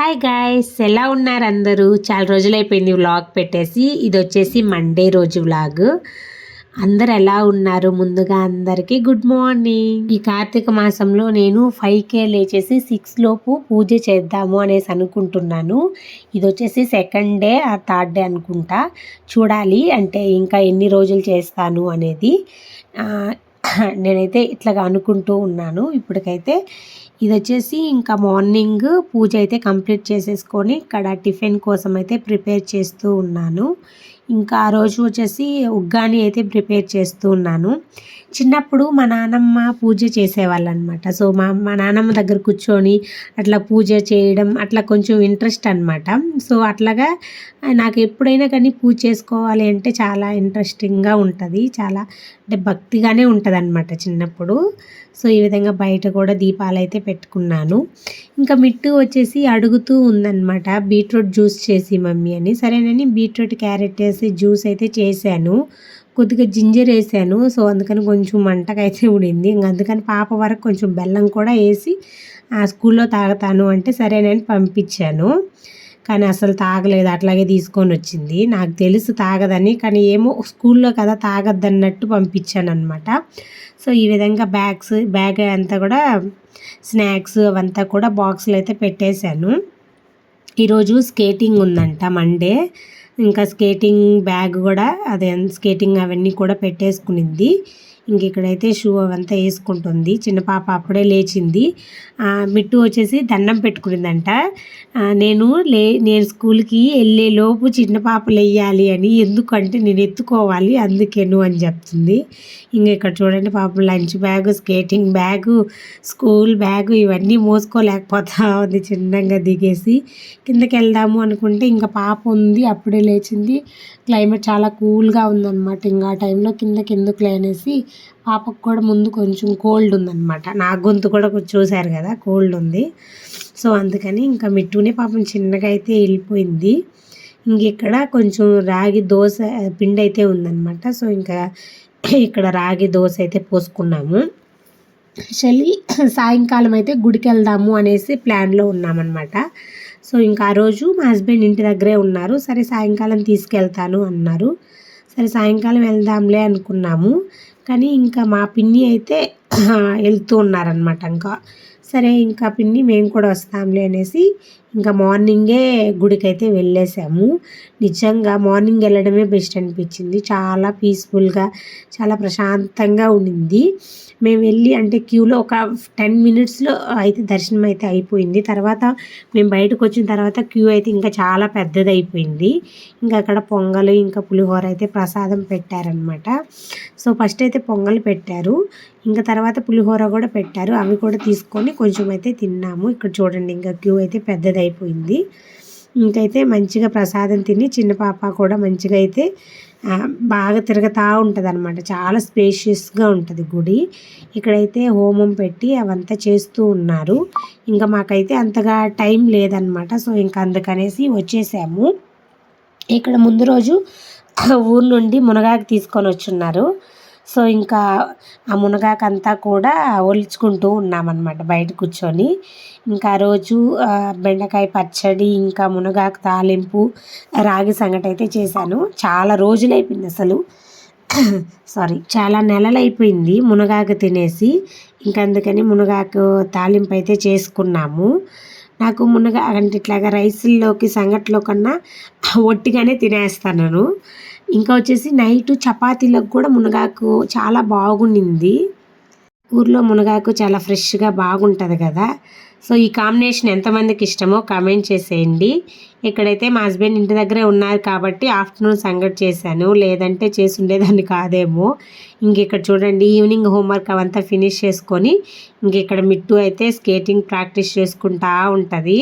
Hi guys ఎలా ఉన్నారు అందరూ? చాలా రోజులైపోయింది వ్లాగ్ పెట్టేసి. ఇది వచ్చేసి మండే రోజు వ్లాగ్. అందరు ఎలా ఉన్నారు? ముందుగా అందరికీ గుడ్ మార్నింగ్ ఈ కార్తీక మాసంలో నేను ఫైవ్ కే లేచేసి సిక్స్ లోపు పూజ చేద్దాము అనేసి అనుకుంటున్నాను. ఇది వచ్చేసి సెకండ్ డే ఆ థర్డ్ డే అనుకుంటా. చూడాలి అంటే ఇంకా ఎన్ని రోజులు చేస్తాను అనేది. నేనైతే ఇట్లాగా అనుకుంటూ ఉన్నాను. ఇప్పటికైతే ఇది వచ్చేసి ఇంకా మార్నింగ్ పూజ అయితే కంప్లీట్ చేసేసుకొని ఇక్కడ టిఫిన్ కోసం అయితే ప్రిపేర్ చేస్తూ ఉన్నాను. ఇంకా ఆ రోజు వచ్చేసి ఉగ్గాని అయితే ప్రిపేర్ చేస్తూ ఉన్నాను. చిన్నప్పుడు మా నానమ్మ పూజ చేసేవాళ్ళు అనమాట సో మా మా నానమ్మ దగ్గర కూర్చొని అట్లా పూజ చేయడం అట్లా కొంచెం ఇంట్రెస్ట్ అనమాట సో అట్లాగా నాకు ఎప్పుడైనా కానీ పూజ చేసుకోవాలి అంటే చాలా ఇంట్రెస్టింగ్గా ఉంటుంది. చాలా అంటే భక్తిగానే ఉంటుంది అనమాట చిన్నప్పుడు. సో ఈ విధంగా బయట కూడా దీపాలు అయితే పెట్టుకున్నాను. ఇంకా మిట్టు వచ్చేసి అడుగుతూ ఉందన్నమాట. బీట్రూట్ జ్యూస్ చేసి మమ్మీ అని. సరేనని బీట్రూట్ క్యారెట్ వేసి జ్యూస్ అయితే చేశాను. కొద్దిగా జింజర్ వేసాను. సో అందుకని కొంచెం మంటగా అయితే ఉండింది ఇంక అందుకని పాప వరకు కొంచెం బెల్లం కూడా వేసి ఆ స్కూల్లో తాగుతాను అంటే సరేనని పంపించాను. కానీ అసలు తాగలేదు. అట్లాగే తీసుకొని వచ్చింది. నాకు తెలుసు తాగదని కానీ ఏమో స్కూల్లో కదా తాగద్దన్నట్టు పంపించాను అనమాట సో ఈ విధంగా బ్యాగ్స్ బ్యాగ్ అంతా కూడా స్నాక్స్ అవంతా కూడా బాక్సులు అయితే పెట్టేశాను. ఈరోజు స్కేటింగ్ ఉందంట మండే. ఇంకా స్కేటింగ్ బ్యాగ్ కూడా అదే స్కేటింగ్ అవన్నీ కూడా పెట్టేసుకునింది ఇంక ఇక్కడైతే షూ అవంతా వేసుకుంటుంది. చిన్న పాప అప్పుడే లేచింది. మిట్టు వచ్చేసి దండం పెట్టుకునిందంట. నేను లే నేను స్కూల్కి వెళ్ళే లోపు చిన్న పాపలు వెయ్యాలి అని ఎందుకంటే నేను ఎత్తుకోవాలి అందుకేను అని చెప్తుంది. ఇంకా ఇక్కడ చూడండి పాపం lunch bag skating bag school bag ఇవన్నీ మోసుకోలేకపోతా ఉంది చిన్నగా దిగేసి. కిందకి వెళ్దాము అనుకుంటే ఇంకా పాప ఉంది అప్పుడే లేచింది. క్లైమేట్ చాలా కూల్గా ఉందన్నమాట. ఇంకా ఆ టైంలో కిందకి ఎందుకు లేనేసి పాపకు కూడా ముందు కొంచెం కోల్డ్ ఉందన్నమాట. నా గొంతు కూడా కొంచెం చూశారు కదా కోల్డ్ ఉంది. సో అందుకని ఇంకా మిట్టునే పాపం చిన్నగా అయితే వెళ్ళిపోయింది. ఇంక ఇక్కడ కొంచెం రాగి దోశ పిండి అయితే ఉందన్నమాట. సో ఇంకా ఇక్కడ రాగి దోశ అయితే పోసుకున్నాము. యాక్చువల్లీ సాయంకాలం అయితే గుడికి వెళ్దాము అనేసి ప్లాన్లో ఉన్నామన్నమాట. సో ఇంకా ఆ రోజు మా హస్బెండ్ ఇంటి దగ్గరే ఉన్నారు. సరే సాయంకాలం తీసుకెళ్తాను అన్నారు. సరే సాయంకాలం వెళ్దాంలే అనుకున్నాము. కానీ ఇంకా మా పిన్ని అయితే వెళ్తూ ఉన్నారనమాట ఇంకా సరే ఇంకా పిన్ని మేము కూడా వస్తాంలే అనేసి ఇంకా మార్నింగే గుడికి అయితే వెళ్ళేసాము. నిజంగా మార్నింగ్ వెళ్ళడమే బెస్ట్ అనిపించింది. చాలా పీస్ఫుల్గా చాలా ప్రశాంతంగా ఉండింది. మేము వెళ్ళి అంటే క్యూలో ఒక టెన్ మినిట్స్లో అయితే దర్శనం అయితే అయిపోయింది. తర్వాత మేము బయటకు వచ్చిన తర్వాత క్యూ అయితే ఇంకా చాలా పెద్దది అయిపోయింది ఇంకా అక్కడ పొంగల్ ఇంకా పులిహోర అయితే ప్రసాదం పెట్టారనమాట సో ఫస్ట్ అయితే పొంగల్ పెట్టారు. ఇంకా తర్వాత పులిహోర కూడా పెట్టారు. అవి కూడా తీసుకొని కొంచెం అయితే తిన్నాము. ఇక్కడ చూడండి ఇంకా క్యూ అయితే పెద్దది అయిపోయింది ఇంకైతే మంచిగా ప్రసాదం తిని చిన్న పాప కూడా మంచిగా అయితే బాగా తిరుగుతూ ఉంటుంది అనమాట చాలా స్పేషియస్గా ఉంటుంది గుడి. ఇక్కడైతే హోమం పెట్టి అవంతా చేస్తూ ఉన్నారు. ఇంకా మాకైతే అంతగా టైం లేదనమాట సో ఇంకా అందుకనేసి వచ్చేసాము. ఇక్కడ ముందు రోజు ఊరు నుండి మునగాకు తీసుకొని వచ్చున్నారు. సో ఇంకా ఆ మునగాకు అంతా కూడా ఒలుచుకుంటూ ఉన్నామన్నమాట బయట కూర్చొని. ఇంకా రోజు బెండకాయ పచ్చడి ఇంకా మునగాకు తాలింపు రాగి సంగటి అయితే చేశాను. చాలా రోజులు అయిపోయింది అసలు. సారీ చాలా నెలలు అయిపోయింది మునగాకు తినేసి. ఇంకందుకని మునగాకు తాలింపు అయితే చేసుకున్నాము. నాకు మునగా అంటే ఇట్లాగా రైస్లోకి సంగట్లో కన్నా ఒట్టిగానే తినేస్తాను ఇంకా వచ్చేసి నైట్ చపాతీలకు కూడా మునగాకు చాలా బాగుండింది. ఊర్లో మునగాకు చాలా ఫ్రెష్గా బాగుంటుంది కదా. సో ఈ కాంబినేషన్ ఎంతమందికి ఇష్టమో కామెంట్ చేసేయండి. ఇక్కడైతే మా హస్బెండ్ ఇంటి దగ్గరే ఉన్నారు కాబట్టి ఆఫ్టర్నూన్ సంగటి చేశాను. లేదంటే చేసి ఉండేదాన్ని కాదేమో. ఇంక ఇక్కడ చూడండి ఈవినింగ్ హోంవర్క్ అవంతా ఫినిష్ చేసుకొని ఇంక ఇక్కడ మిట్టు అయితే స్కేటింగ్ ప్రాక్టీస్ చేసుకుంటా ఉంటుంది.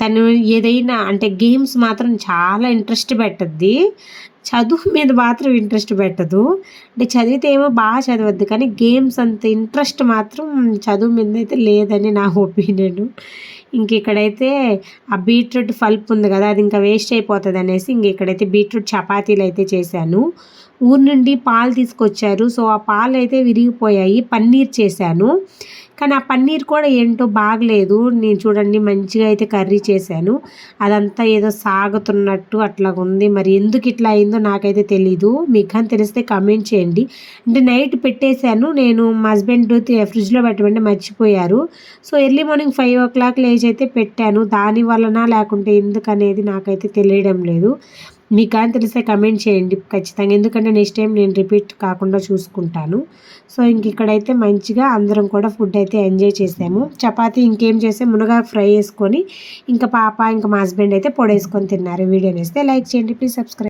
తను ఏదైనా అంటే గేమ్స్ మాత్రం చాలా ఇంట్రెస్ట్ పెట్టద్ది. చదువు మీద మాత్రం ఇంట్రెస్ట్ పెట్టదు. అంటే చదివితే ఏమో బాగా చదవద్దు కానీ గేమ్స్ అంత ఇంట్రెస్ట్ మాత్రం చదువు మీద అయితే లేదని నా ఒపీనియన్. ఇంక ఇక్కడైతే ఆ బీట్రూట్ పల్ప్ ఉంది కదా అది ఇంకా వేస్ట్ అయిపోతుంది అనేసి ఇంక ఇక్కడైతే బీట్రూట్ చపాతీలు అయితే చేశాను. ఊరు నుండి పాలు తీసుకొచ్చారు. సో ఆ పాలు అయితే విరిగిపోయాయి. పన్నీర్ చేశాను. కానీ ఆ పన్నీర్ కూడా ఏంటో బాగలేదు. నేను చూడండి మంచిగా అయితే కర్రీ చేశాను. అదంతా ఏదో సాగుతున్నట్టు అట్లా ఉంది మరి ఎందుకు ఇట్లా అయిందో నాకైతే తెలీదు. మీకు కానీ తెలిస్తే కమెంట్ చేయండి. అంటే నైట్ పెట్టేశాను. నేను మా హస్బెండ్ ఫ్రిడ్జ్లో పెట్టమంటే మర్చిపోయారు. So early morning five o'clock లేచి అయితే పెట్టాను. దాని వలన లేకుంటే ఎందుకనేది నాకైతే తెలియడం లేదు. మీకు కానీ తెలిస్తే కమెంట్ చేయండి ఖచ్చితంగా. ఎందుకంటే నెక్స్ట్ టైం నేను రిపీట్ కాకుండా చూసుకుంటాను. సో ఇంక ఇక్కడైతే మంచిగా అందరం కూడా ఫుడ్ అయితే ఎంజాయ్ చేసాము. చపాతీ ఇంకేం చేస్తే మునగా ఫ్రై వేసుకొని ఇంకా పాప ఇంకా మా హస్బెండ్ అయితే పొడేసుకొని తిన్నారు. వీడియో వేస్తే లైక్ చేయండి ప్లీజ్ సబ్స్క్రైబ్